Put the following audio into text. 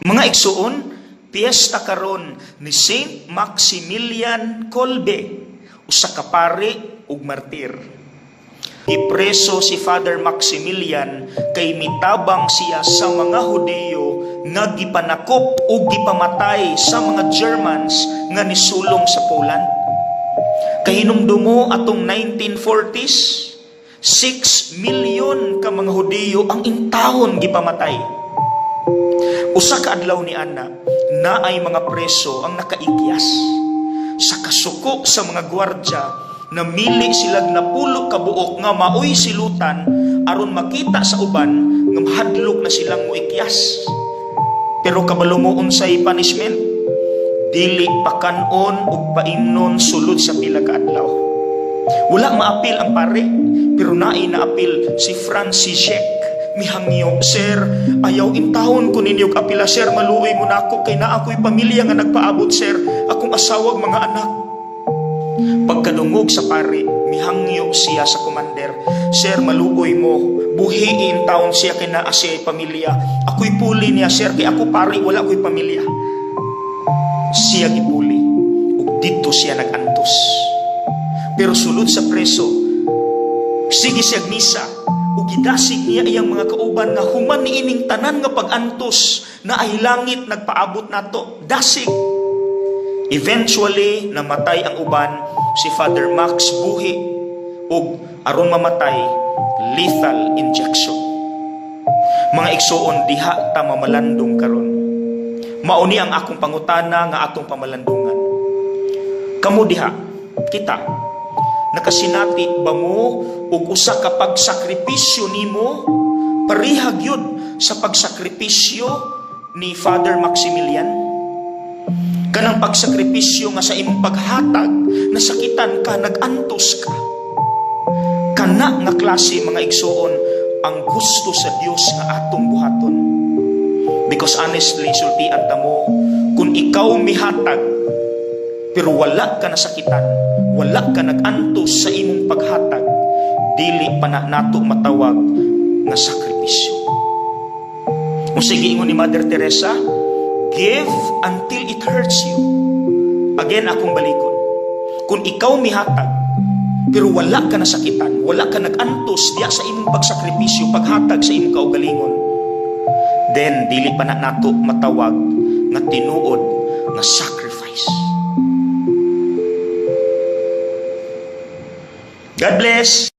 Mga igsuon, piyesta karon ni Saint Maximilian Kolbe, usa ka pare ug martir. Ipreso si Father Maximilian kay mitabang siya sa mga Hudiyo nga gipanakop ug gipamatay sa mga Germans nga nisulong sa Poland. Kahinumdumo atong 1940s, 6 milyon ka mga Hudiyo ang intahon gipamatay. Usa ka adlaw ni Ana, na ay mga preso ang nakaikyas. Sa kasuko sa mga gwardya, namili silag na pulo ka buok nga maoy silutan aron makita sa uban nga mahadlok na silang muikyas. Pero kabalo mo unsay punishment, dili pakanon ug paimnon sulod sa pila ka adlaw. Wala maapil ang pare, pero naay naapil si Francisek. Mihangyo, Sir, ayaw intahon ko ninyo apila, Sir, maluoy mo na ako kay na ako'y pamilya nga nagpaabot, Sir, akong asawag mga anak. Pagkadungog sa pare, mihangyo siya sa komander, Sir, maluoy mo, buhiin taon siya kay naa siya pamilya. Ako'y puli niya, Sir, kay ako pare, wala ako'y pamilya. Siya gipuli, ug dito siya nagantos. Pero sulod sa preso, sige siya misa, ug gidasig niya iyang mga kauban nga human niining tanan nga pagantos na ay langit nagpaabot nato. Dasig. Eventually, namatay ang uban si Father Max Buhi ug aron mamatay, lethal injection. Mga igsoon diha ta mamalandong karon. Mauni ang akong pangutana nga atong pamalandungan. Kamo diha, kita, nakasinati ba mo ug usa ka pagsakripisyo nimo parihag yun sa pagsakripisyo ni Father Maximilian? Kanang pagsakripisyo nga sa imong paghatag, nasakitan ka, nagantos ka. Kana nga klase mga igsoon ang gusto sa Dios nga atong buhaton. Because honestly, sultian ta mo, kung ikaw mihatag, pero wala ka nasakitan, wala ka nagantos sa imong paghatag, dili pa na nato matawag nga sakripisyo. Kung sige ingon ni Mother Teresa, give until it hurts you. Again, akong balikon. Kung ikaw mihatag, pero wala ka nasakitan, wala ka nagantos diya sa imong pagsakripisyo, paghatag sa imong kaugalingon, then dili pa na nato matawag nga tinuod nga sacrifice. God bless!